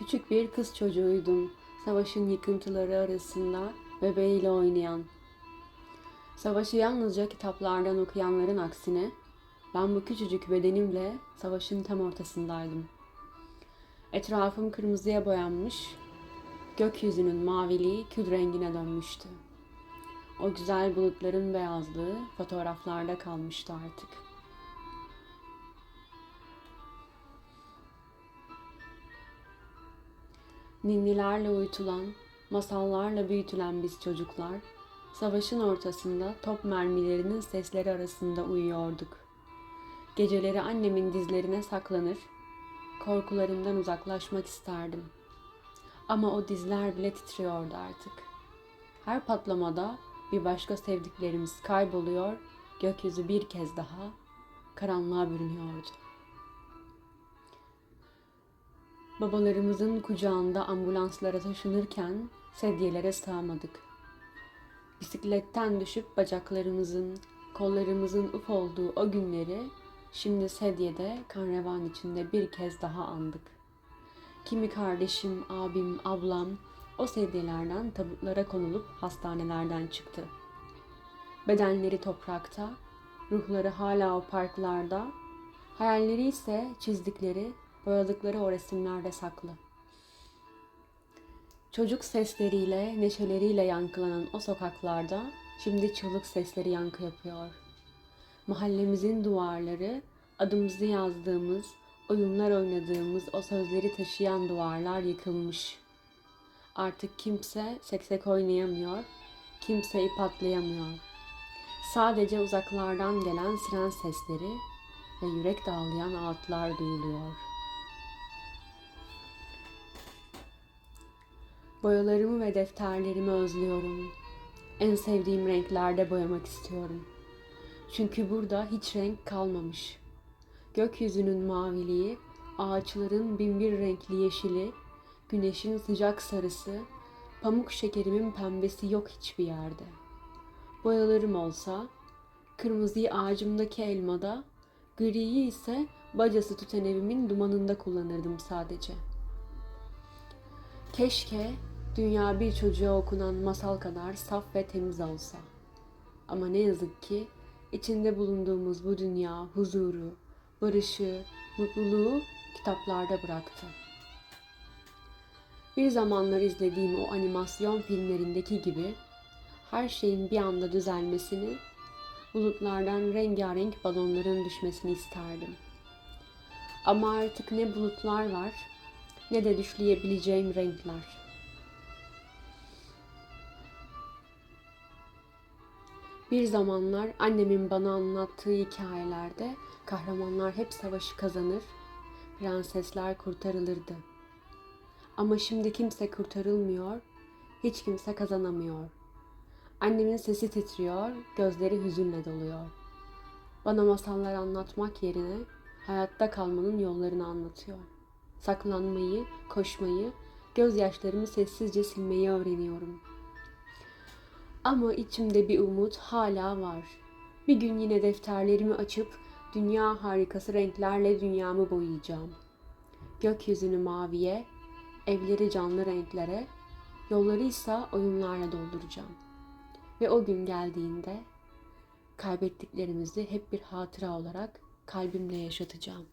Küçük bir kız çocuğuydum. Savaşın yıkıntıları arasında bebeğiyle oynayan. Savaşı yalnızca kitaplardan okuyanların aksine ben bu küçücük bedenimle savaşın tam ortasındaydım. Etrafım kırmızıya boyanmış, gökyüzünün maviliği kül rengine dönmüştü. O güzel bulutların beyazlığı fotoğraflarda kalmıştı artık. Ninnilerle uyutulan, masallarla büyütülen biz çocuklar, savaşın ortasında top mermilerinin sesleri arasında uyuyorduk. Geceleri annemin dizlerine saklanır, korkularımdan uzaklaşmak isterdim. Ama o dizler bile titriyordu artık. Her patlamada bir başka sevdiklerimiz kayboluyor, gökyüzü bir kez daha karanlığa bürünüyordu. Babalarımızın kucağında ambulanslara taşınırken sedyelere sığamadık. Bisikletten düşüp bacaklarımızın, kollarımızın uf olduğu o günleri şimdi sedyede kan revan içinde bir kez daha andık. Kimi kardeşim, abim, ablam o sedyelerden tabutlara konulup hastanelerden çıktı. Bedenleri toprakta, ruhları hala o parklarda, hayalleri ise çizdikleri, boyadıkları o resimlerde saklı. Çocuk sesleriyle, neşeleriyle yankılanan o sokaklarda şimdi çığlık sesleri yankı yapıyor. Mahallemizin duvarları, adımızı yazdığımız, oyunlar oynadığımız o sözleri taşıyan duvarlar yıkılmış. Artık kimse seksek oynayamıyor, kimse ip atlayamıyor. Sadece uzaklardan gelen siren sesleri ve yürek dağlayan ağıtlar duyuluyor. Boyalarımı ve defterlerimi özlüyorum. En sevdiğim renklerde boyamak istiyorum. Çünkü burada hiç renk kalmamış. Gökyüzünün maviliği, ağaçların binbir renkli yeşili, güneşin sıcak sarısı, pamuk şekerimin pembesi yok hiçbir yerde. Boyalarım olsa, kırmızıyı ağacımdaki elmada, griyi ise bacası tüten evimin dumanında kullanırdım sadece. Keşke dünya bir çocuğa okunan masal kadar saf ve temiz olsa. Ama ne yazık ki içinde bulunduğumuz bu dünya huzuru, barışı, mutluluğu kitaplarda bıraktı. Bir zamanlar izlediğim o animasyon filmlerindeki gibi her şeyin bir anda düzelmesini, bulutlardan rengarenk balonların düşmesini isterdim. Ama artık ne bulutlar var ne de düşleyebileceğim renkler. Bir zamanlar annemin bana anlattığı hikayelerde kahramanlar hep savaşı kazanır, prensesler kurtarılırdı. Ama şimdi kimse kurtarılmıyor, hiç kimse kazanamıyor. Annemin sesi titriyor, gözleri hüzünle doluyor. Bana masallar anlatmak yerine hayatta kalmanın yollarını anlatıyor. Saklanmayı, koşmayı, gözyaşlarımı sessizce silmeyi öğreniyorum.'' Ama içimde bir umut hala var. Bir gün yine defterlerimi açıp dünya harikası renklerle dünyamı boyayacağım. Gökyüzünü maviye, evleri canlı renklere, yolları ise oyunlarla dolduracağım. Ve o gün geldiğinde kaybettiklerimizi hep bir hatıra olarak kalbimle yaşatacağım.